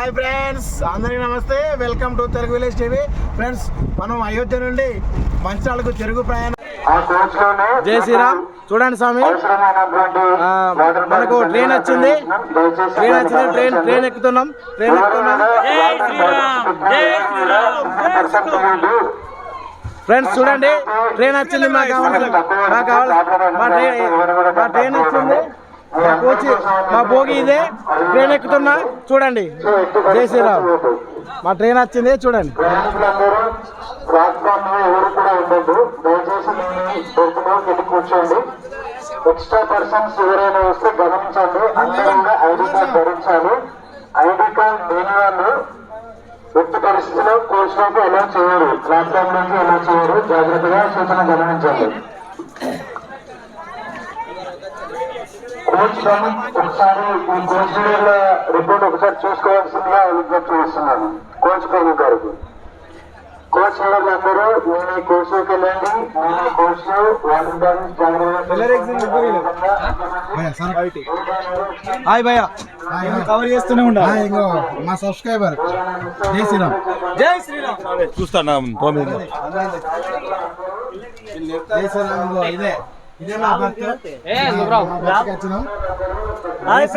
Hi friends అందరికీ నమస్తే. Welcome to Telugu village TV friends మనం అయోధ్య నుండి మంచాలకు తెలుగు ప్రయాణం ఆ కోచ్లోనే జై శ్రీరామ్. చూడండి స్వామి. మనకు ట్రైన్ వచ్చింది. ట్రైన్ వచ్చింది. ట్రైన్ ట్రైన్ ఎక్కుతున్నాం. ట్రైన్ ఎక్కుతున్నాం. ఫ్రెండ్స్ చూడండి. ట్రైన్ వచ్చింది. మాకు కావాలి మాకు కావాలి మా ట్రైన్ మా ట్రైన్ వచ్చింది. కోచ్ మా భోగి ఇదే. ట్రైన్ ఎక్కుతున్నా. చూడండి. జై శ్రీరామ్. మా ట్రైన్ వచ్చింది చూడండి. ఎక్స్ట్రా పర్సన్స్ ఎవరైనా వస్తే గమనించండి. అందరూ కూడా ఐడి కార్డ్ ధరించాలి. ఐడి కార్డ్ లేని వాళ్ళు ఎట్టి పరిస్థితిలో కోచ్లోకి ఎలా చేయరు ప్లాట్ఫామ్ నుంచి ఎలా చేయరు జాగ్రత్తగా సూచన గమనించండి. కోచ్ గమని ఒకసారి ఈ కోచ్ వీడియోల రిపోర్ట్ ఒకసారి చూసుకోవాల్సిందిగా విజ్ఞప్తి చేస్తున్నాను. కోచ్ గారికి. కోచ్ అందరూ నేను ఈ వెళ్ళండి. నేను ఈ లో వాటర్ హాయ్ భయ్య. కవర్ చేస్తూనే ఉండాలి ఇంకో మా సబ్స్క్రైబర్ జై శ్రీరామ్. జై శ్రీరామ్. చూస్తాను ఇదే.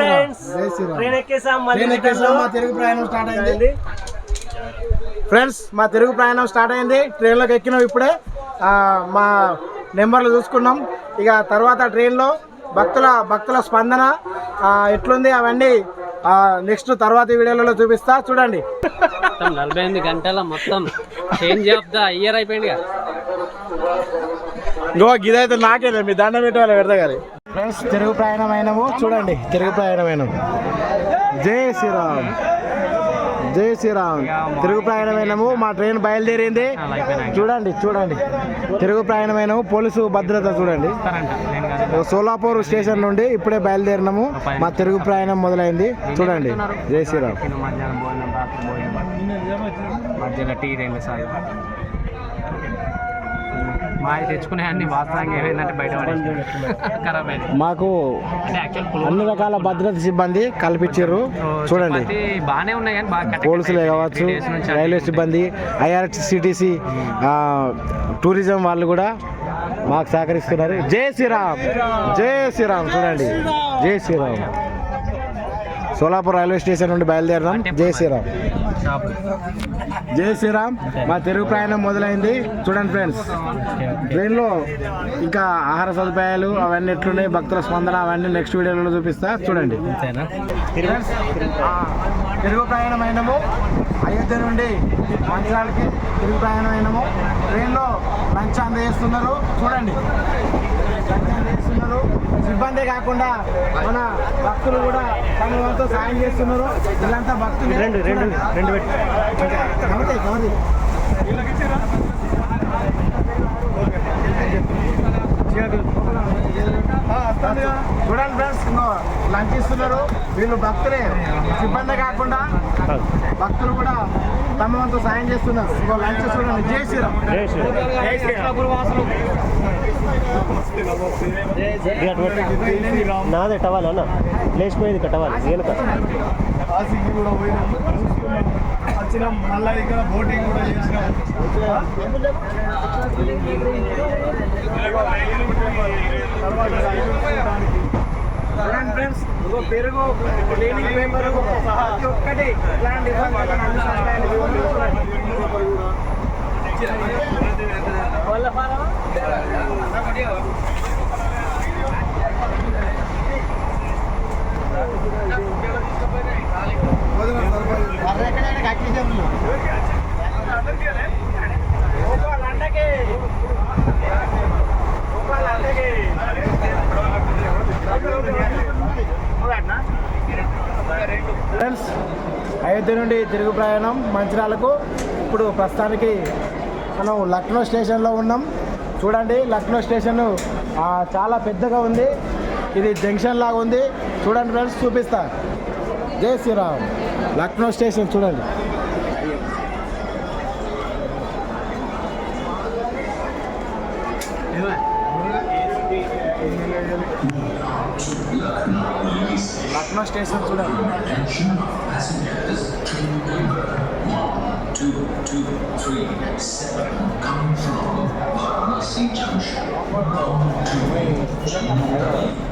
ఫ్రెండ్స్ మా తెలుగు ప్రయాణం స్టార్ట్ అయింది. ఫ్రెండ్స్ మా తెలుగు ప్రయాణం స్టార్ట్ అయింది. ట్రైన్లోకి ఎక్కినాం ఇప్పుడే. ఆ, మా నెంబర్లు చూసుకున్నాం. ఇక తర్వాత ట్రైన్లో భక్తుల భక్తుల స్పందన ఎట్లుంది అవన్నీ నెక్స్ట్ తర్వాత వీడియోలలో చూపిస్తా. చూడండి. మొత్తం నలభై ఎనిమిది గంటల మొత్తం. చేంజ్ ఆఫ్ ద ఇయర్ అయిపోయింది ఇంకో గిదైతే నాకేలే మీ దండం పెట్టాలి పెడతా గారి ఫ్రెండ్స్ తెలుగు ప్రయాణం అయినాము చూడండి తెలుగు ప్రయాణం అయినాం జై శ్రీరామ్. జై శ్రీరామ్. తెలుగు ప్రయాణం అయినాము మా ట్రైన్ బయలుదేరింది. చూడండి చూడండి. తెలుగు ప్రయాణం అయినాము పోలీసు భద్రత చూడండి. సోలాపూర్ స్టేషన్ నుండి ఇప్పుడే బయలుదేరినాము. మా తెలుగు ప్రయాణం మొదలైంది. చూడండి. జై శ్రీరామ్. మధ్యలో టీ రెండు మా తెచ్చుకునే అన్ని వాస్తవంగా ఏమైందంటే బయట ఖరాబ్ అయింది మాకు అన్ని రకాల భద్రత సిబ్బంది కల్పించారు. చూడండి. బాగానే ఉన్నాయి కానీ పోలీసులే కావచ్చు రైల్వే సిబ్బంది ఐఆర్సిటిసి టూరిజం వాళ్ళు కూడా మాకు సహకరిస్తున్నారు. జై శ్రీరామ్. జై శ్రీరామ్. చూడండి. జై శ్రీరామ్. సోలాపూర్ రైల్వే స్టేషన్ నుండి బయలుదేరదాం. జై శ్రీరామ్. జై శ్రీరామ్. మా తెలుగు ప్రయాణం మొదలైంది. చూడండి ఫ్రెండ్స్. ట్రైన్లో ఇంకా ఆహార సదుపాయాలు అవన్నీ ఎట్లున్నాయి భక్తుల స్పందన అవన్నీ నెక్స్ట్ వీడియోలో చూపిస్తా. చూడండి. తెలుగు ప్రయాణం అయినాము అయోధ్య నుండి మంచిర్యాలకి తెలుగు ప్రయాణం అయినాము. ట్రైన్లో లంచ్ అందజేస్తున్నారు చూడండి. సిబ్బందే కాకుండా మన భక్తులు కూడా తమ వంతు సాయం చేస్తున్నారు. వీళ్ళంతా భక్తులు రెండు రెండు రెండు పెట్టి చూడండి ఫ్రెండ్స్ లంచ్ ఇస్తున్నారు వీళ్ళు భక్తులే. సిబ్బంది కాకుండా భక్తులు కూడా తమ వంతు సాయం చేస్తున్నారు. ఇంకో లంచ్ చూడండి. జై శ్రీరామ్. జై శ్రీరామ్. నాదే టవాల్ అన్న. లేచిపోయింది ఇక టవాల్. వెనుక కాశీకి కూడా పోయినాం. వచ్చినాం మళ్ళీ ఇక్కడ బోటింగ్ కూడా చేసినాం. తర్వాత చూడడానికి చూడండి ఫ్రెండ్స్ పెరుగు ఒక్కటి ఇలాంటి అయోధ్య నుండి తిరుగు ప్రయాణం మంచిర్యాలకు ఇప్పుడు ప్రస్తుతానికి మనం లక్నో స్టేషన్లో ఉన్నాం. చూడండి లక్నో స్టేషన్ ఆ, చాలా పెద్దగా ఉంది. ఇది జంక్షన్ లాగా ఉంది. చూడండి ఫ్రెండ్స్ చూపిస్తా. జై శ్రీరామ్. లక్నో స్టేషన్ చూడండి లక్నో స్టేషన్ చూడండి 2237 coming from Varanasi Junction bound to Jammu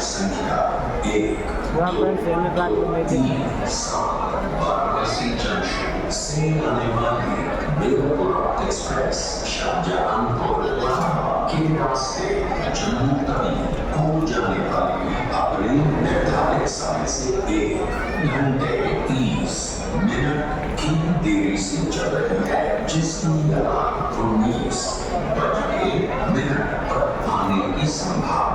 संख्या एक तीन सात वाराणसी जंक्शन से आने वाली बेगमपुर एक्सप्रेस शाहजहांपुर के रास्ते जम्मू तवी को जाने वाली अप्रैल निर्धारित समय से एक घंटे तीस मिनट की देरी से चल रही है जिसकी अलार्म उन्नीस बज के मिनट पर आने की संभावना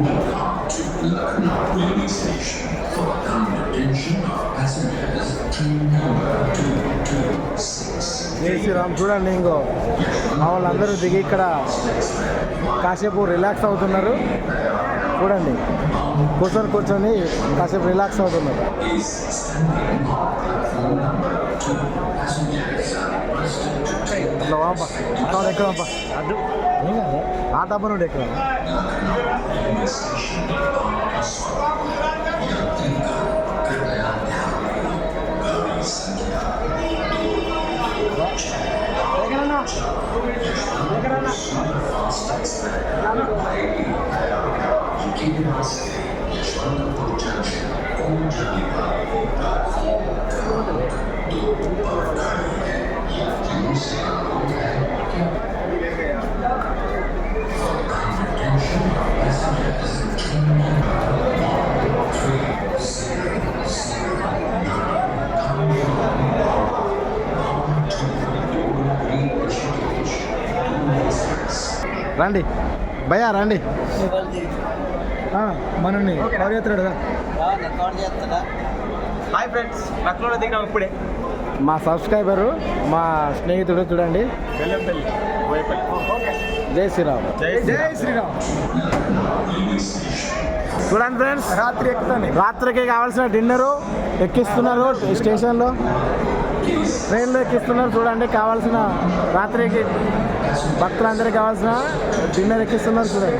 Welcome to Lucknow railway station. For kind attention of passengers, train number 226. జై శ్రీరామ్ చూడండి ఇంకో మా వాళ్ళందరూ దిగి ఇక్కడ కాసేపు రిలాక్స్ అవుతున్నారు చూడండి కూర్చొని కూర్చొని కాసేపు రిలాక్స్ అవుతున్నారు is standing on platform number 2. Passengers are requested to take అట్లా వాపా అక్కడ ఎక్కడమ్మా అడ్డు ఏం కాదు आता पण डेकला రండి. భయ్యా రండి. మనని పర్యత్రుడు హాయ్ ఫ్రెండ్స్ లక్నోలో దిగినాం ఇప్పుడే. మా సబ్స్క్రైబరు మా స్నేహితుడు చూడండి. జై శ్రీరామ్. జై శ్రీరామ్. చూడండి ఫ్రెండ్స్ రాత్రి ఎక్కుతాను. రాత్రికి కావాల్సిన డిన్నరు ఎక్కిస్తున్నారు స్టేషన్లో. ట్రైన్లో ఎక్కిస్తున్నారు చూడండి కావాల్సిన రాత్రికి భక్తులందరికీ కావాల్సిన డిన్నర్ ఎక్కిస్తున్నారు చూడండి.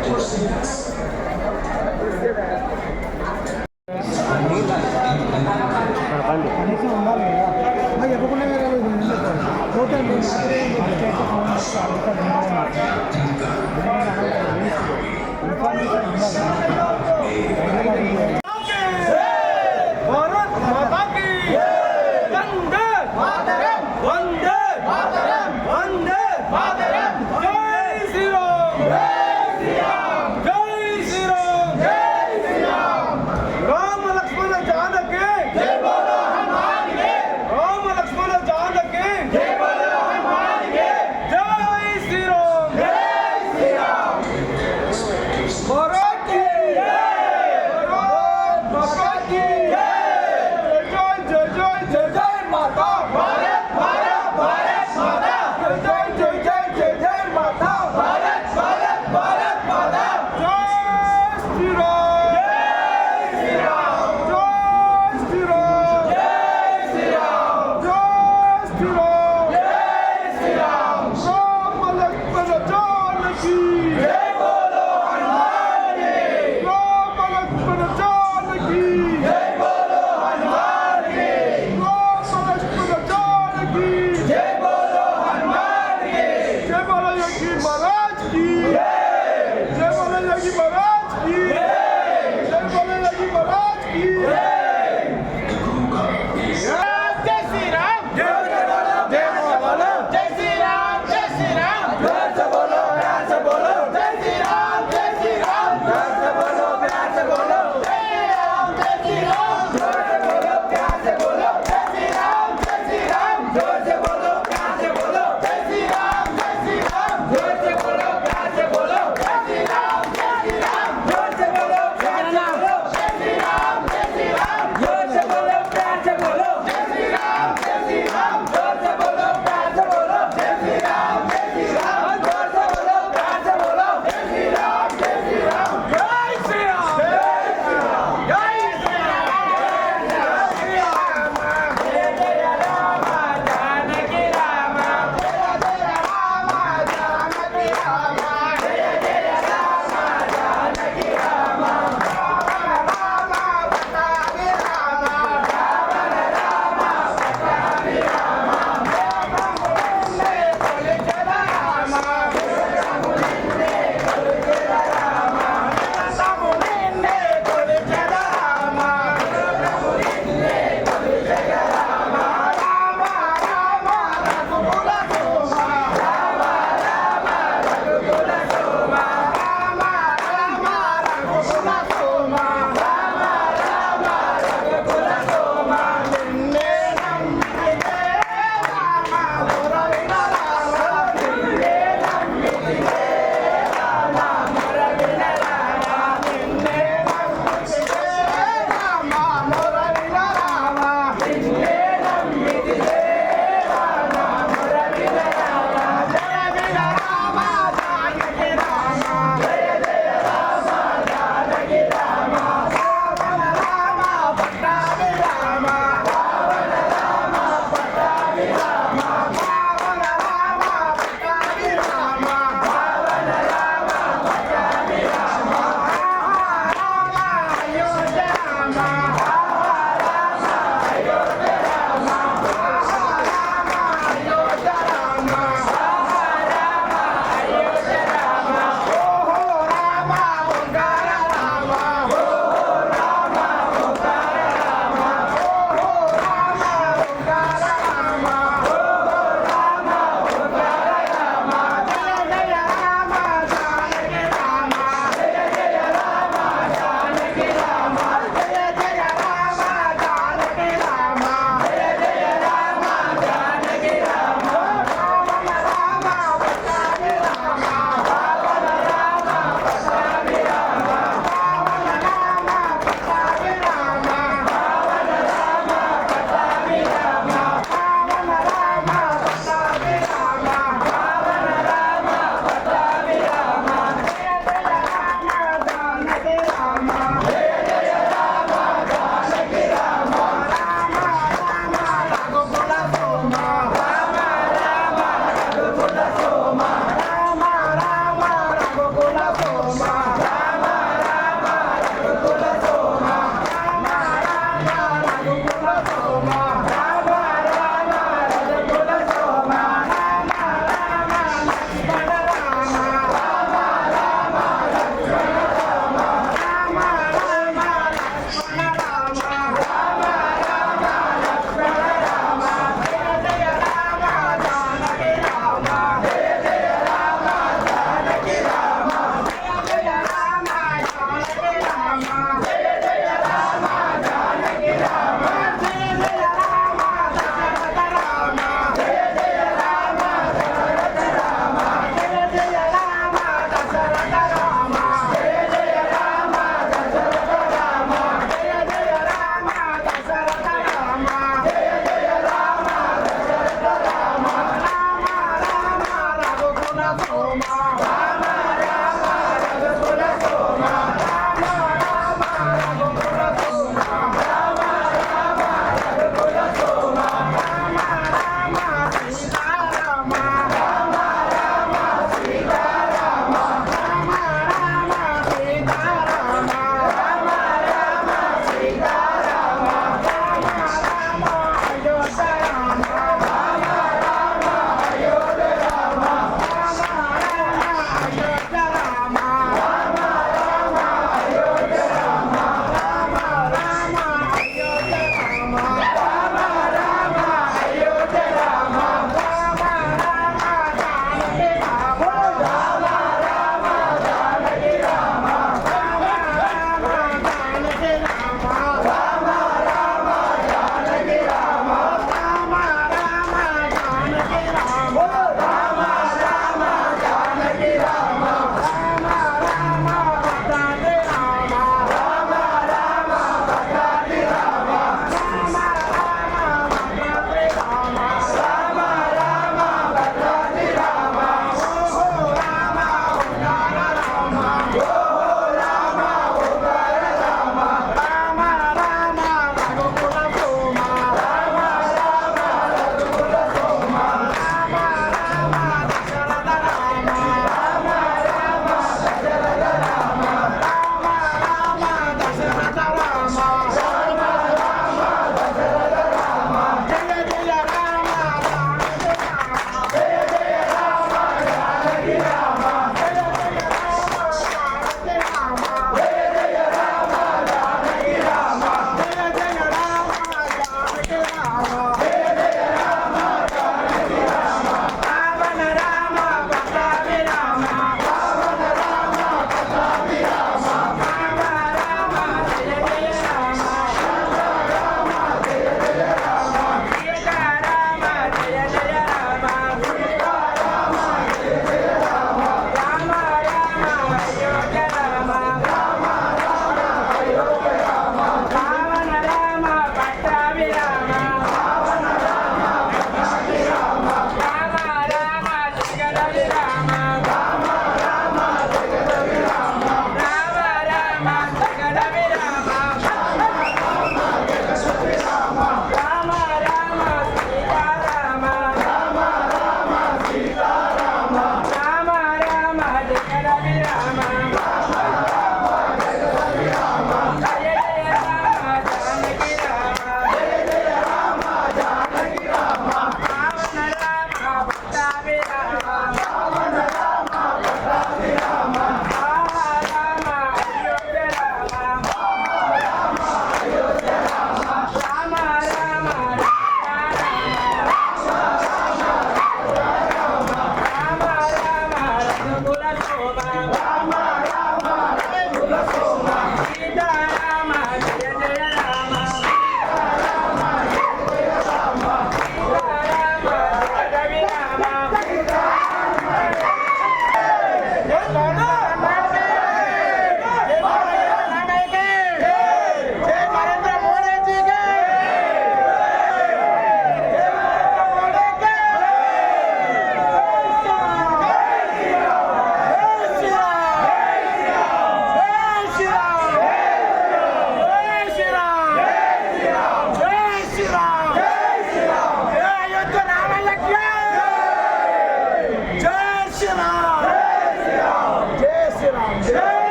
కనీసం ఉండాలి చెప్పకుండా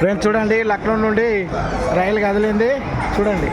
ఫ్రెండ్స్ చూడండి లక్నో నుండి రైలు కదిలింది చూడండి.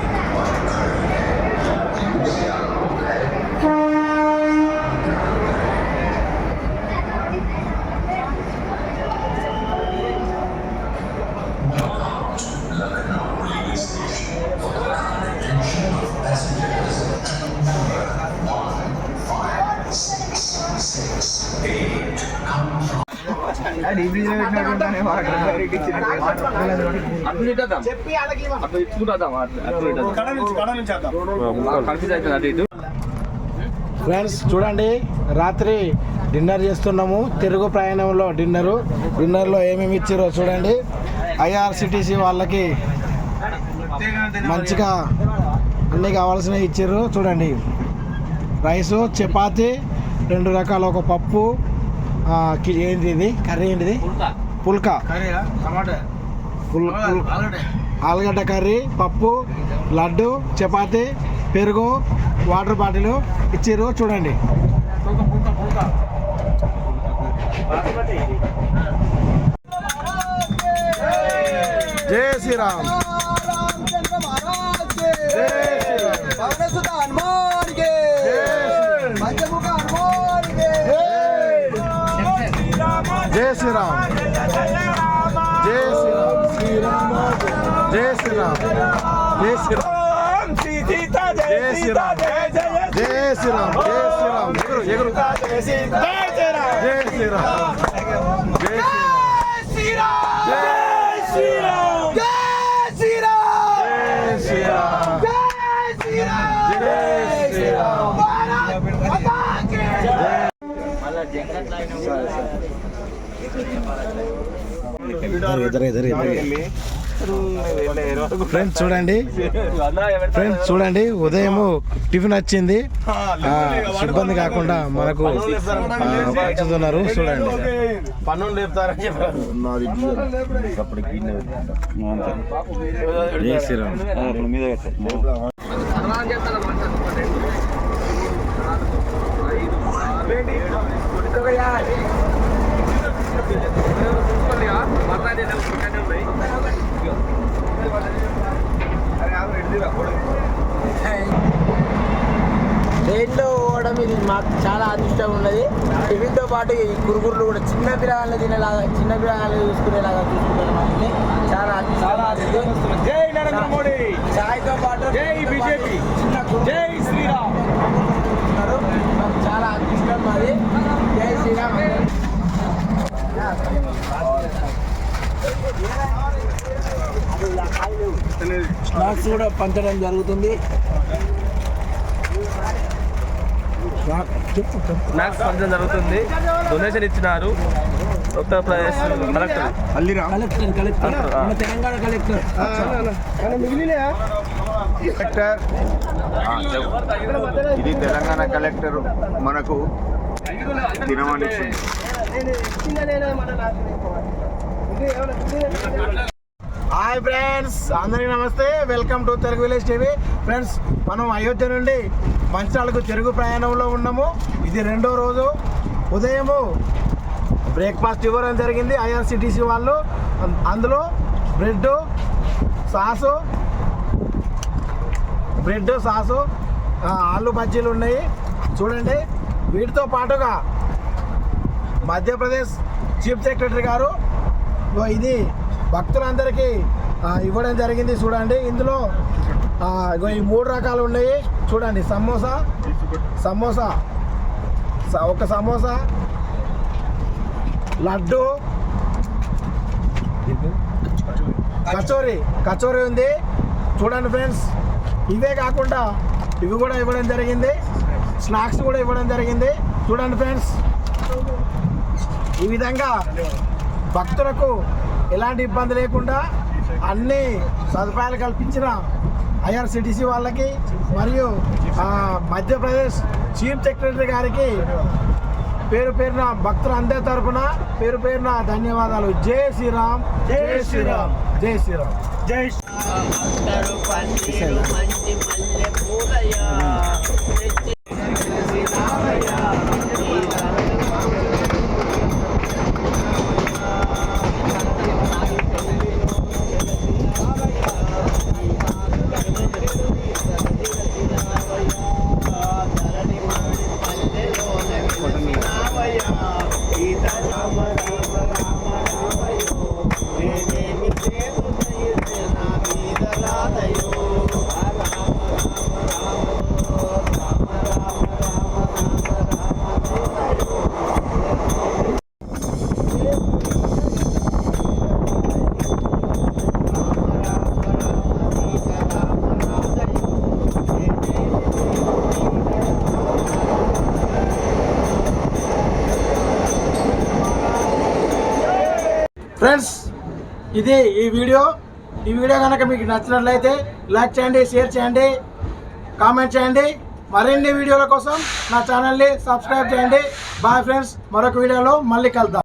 ఫ్రెండ్స్ చూడండి రాత్రి డిన్నర్ చేస్తున్నాము. తిరుగు ప్రయాణంలో డిన్నరు. డిన్నర్లో ఏమేమి ఇచ్చారో చూడండి. ఐఆర్సిటీసీ వాళ్ళకి మంచిగా అన్నీ కావాల్సినవి ఇచ్చారు. చూడండి. రైసు చపాతి రెండు రకాల ఒక పప్పు ఏంటి ఇది? కర్రీ ఏంటిది? పుల్కా. పుల్ పుల్- ఆలుగడ్డ. కర్రీ పప్పు లడ్డు చపాతి పెరుగు వాటర్ బాటిల్ ఇచ్చిర్రు. చూడండి. జై శ్రీరామ్. జై శ్రీరామ్. శ్రీరామ్ జై శ్రీరామ్ శ్రీరామ్ జై శ్రీరామ్ జై శ్రీరామ్ జై శ్రీరామ్ జై శ్రీరామ్ జై శ్రీరామ్ ఎగురు ఎగురు జై శ్రీరామ్ జై శ్రీరామ్ జై శ్రీరామ్ జై శ్రీరామ్ ఫ్రెండ్స్ చూడండి. ఫ్రెండ్స్ చూడండి. ఉదయం టిఫిన్ వచ్చింది. ఆ, సిబ్బంది కాకుండా మనకు ఆ, చూడండి పన్నులు లేపుతారని చెప్పారు ట్రైన్లో పోవడం ఇది మాకు చాలా అదృష్టం ఉన్నది. టిఫిన్తో పాటు ఈ కురుగుర్లు కూడా చిన్న పిల్లగాళ్ళు తినేలాగా చిన్న పిల్లగాళ్ళు చూసుకునేలాగా చూసుకుంటారు మనల్ని చాలా చాలా జై నరేంద్ర మోడీ. చాయ్తో పాటు జై బీజేపీ. చిన్న జై శ్రీరామ్. మాకు చాలా అదృష్టం మాది. జై శ్రీరామ్. స్నాక్స్ కూడా పంచడం జరుగుతుంది. స్నాక్స్ పంచడం జరుగుతుంది. డొనేషన్ ఇచ్చినారు. ఉత్తరప్రదేశ్ కలెక్టర్. కలెక్టర్ కలెక్టర్ మన తెలంగాణ కలెక్టర్. కలెక్టర్. ఇది తెలంగాణ కలెక్టర్. మనకు తినమని ఇచ్చింది. హాయ్ ఫ్రెండ్స్ అందరికీ నమస్తే. Welcome to Telugu village TV. Friends మనం అయోధ్య నుండి మంచాలకు తెలుగు ప్రయాణంలో ఉన్నాము. ఇది రెండో రోజు. ఉదయము బ్రేక్ఫాస్ట్ ఇవ్వడం జరిగింది ఐఆర్సిటీసీ వాళ్ళు. అందులో బ్రెడ్ సాసు బ్రెడ్ సాసు ఆ, ఆలు బజ్జీలు ఉన్నాయి. చూడండి. వీటితో పాటుగా మధ్యప్రదేశ్ చీఫ్ సెక్రటరీ గారు. ఇది భక్తులందరికీ ఇవ్వడం జరిగింది చూడండి. ఇందులో ఇగో ఈ మూడు రకాలు ఉన్నాయి. చూడండి సమోసా సమోసా స- ఒక సమోసా లడ్డు కచోరీ కచోరీ ఉంది. చూడండి ఫ్రెండ్స్ ఇవే కాకుండా ఇవి కూడా ఇవ్వడం జరిగింది. స్నాక్స్ కూడా ఇవ్వడం జరిగింది. చూడండి ఫ్రెండ్స్. ఈ విధంగా భక్తులకు ఎలాంటి ఇబ్బంది లేకుండా అన్ని సదుపాయాలు కల్పించిన ఐఆర్సిటీసీ వాళ్ళకి మరియు ఆ, మధ్యప్రదేశ్ చీఫ్ సెక్రటరీ గారికి పేరు పేరున భక్తులందరి తరపున పేరు పేరున ధన్యవాదాలు. జై శ్రీరామ్. జై శ్రీరామ్. జై శ్రీరామ్. జై ఫ్రెండ్స్ ఇది ఈ వీడియో. ఈ వీడియో కనుక మీకు నచ్చినట్లయితే లైక్ చేయండి షేర్ చేయండి కామెంట్ చేయండి. మరిన్ని వీడియోల కోసం నా ఛానల్ని సబ్స్క్రైబ్ చేయండి. బాయ్ ఫ్రెండ్స్ మరొక వీడియోలో మళ్ళీ కలుద్దాం.